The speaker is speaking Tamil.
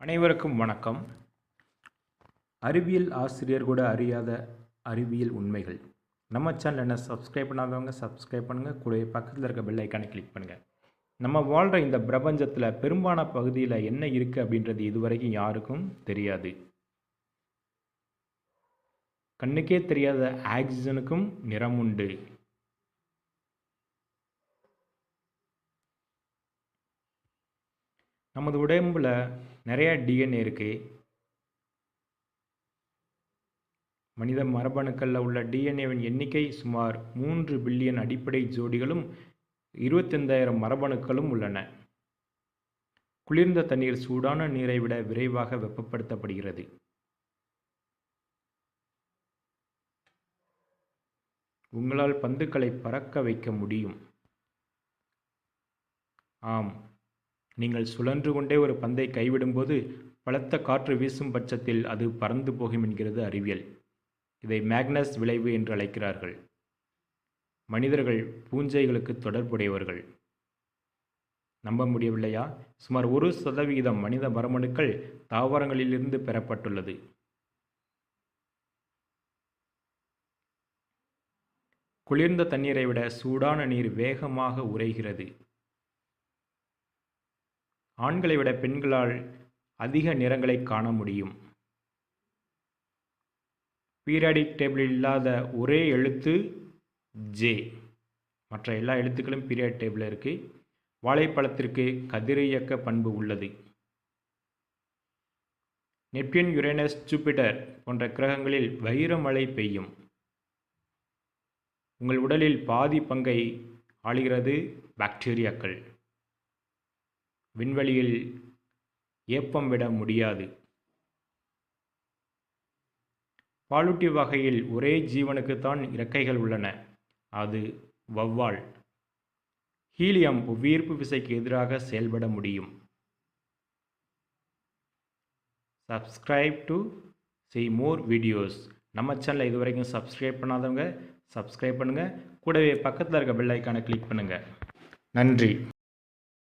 அனைவருக்கும் வணக்கம். அறிவியல் ஆசிரியர் கூட அறியாத அறிவியல் உண்மைகள். நம்ம சேனல் என்ன சப்ஸ்கிரைப் பண்ணாதவங்க சப்ஸ்கிரைப் பண்ணுங்கள் கூடவே பக்கத்தில் இருக்க பெல் ஐக்கானை கிளிக் பண்ணுங்கள் நம்ம வாழ்கிற இந்த பிரபஞ்சத்தில் பெரும்பாலான பகுதியில் என்ன இருக்குது அப்படின்றது இதுவரைக்கும் யாருக்கும் தெரியாது. கண்ணுக்கே தெரியாத ஆக்சிஜனுக்கும் நிறம் உண்டு. நமது உடம்புல நிறையா டிஎன்ஏ இருக்குது மனித மரபணுக்களில் உள்ள டிஎன்ஏவின் எண்ணிக்கை சுமார் மூன்று பில்லியன் அடிப்படை ஜோடிகளும் இருபத்தைந்தாயிரம் மரபணுக்களும் உள்ளன. குளிர்ந்த தண்ணீர் சூடான நீரை விட விரைவாக வெப்பப்படுத்தப்படுகிறது. உங்களால் பந்துக்களை பறக்க வைக்க முடியும். ஆம். நீங்கள் சுழன்று கொண்டே ஒரு பந்தை கைவிடும்போது பலத்த காற்று வீசும் பட்சத்தில் அது பறந்து போகும் என்கிறது அறிவியல். இதை மேக்னஸ் விளைவு என்று அழைக்கிறார்கள். மனிதர்கள் பூஞ்சைகளுக்கு தொடர்புடையவர்கள். நம்ப முடியவில்லையா? சுமார் ஒரு சதவிகிதம் மனித மரமணுக்கள் தாவரங்களிலிருந்து பெறப்பட்டுள்ளது. குளிர்ந்த தண்ணீரை விட சூடான நீர் வேகமாக உறைகிறது. ஆண்களை விட பெண்களால் அதிக நிறங்களை காண முடியும். பீரியாடிக் டேபிளில் இல்லாத ஒரே எழுத்து ஜே. மற்ற எல்லா எழுத்துக்களும் பீரியாட் டேபிளில் இருக்குது வாழைப்பழத்திற்கு கதிரியக்க பண்பு உள்ளது. நெப்டியன் யுரேனஸ் ஜூபிட்டர் போன்ற கிரகங்களில் வைரமழை பெய்யும். உங்கள் உடலில் பாதி பங்கை ஆளுகிறது பாக்டீரியாக்கள். விண்வெளியில் ஏப்பம் விட முடியாது. பாலூட்டி வகையில் ஒரே ஜீவனுக்குத்தான் இறக்கைகள் உள்ளன. அது வவ்வால் ஹீலியம் புவியீர்ப்பு விசைக்கு எதிராக செயல்பட முடியும். Subscribe to see more videos நம்ம சேனலை இது வரைக்கும் சப்ஸ்கிரைப் பண்ணாதவங்க சப்ஸ்கிரைப் பண்ணுங்கள் கூடவே பக்கத்தில் இருக்க பெல் ஐக்கானை கிளிக் பண்ணுங்கள் நன்றி.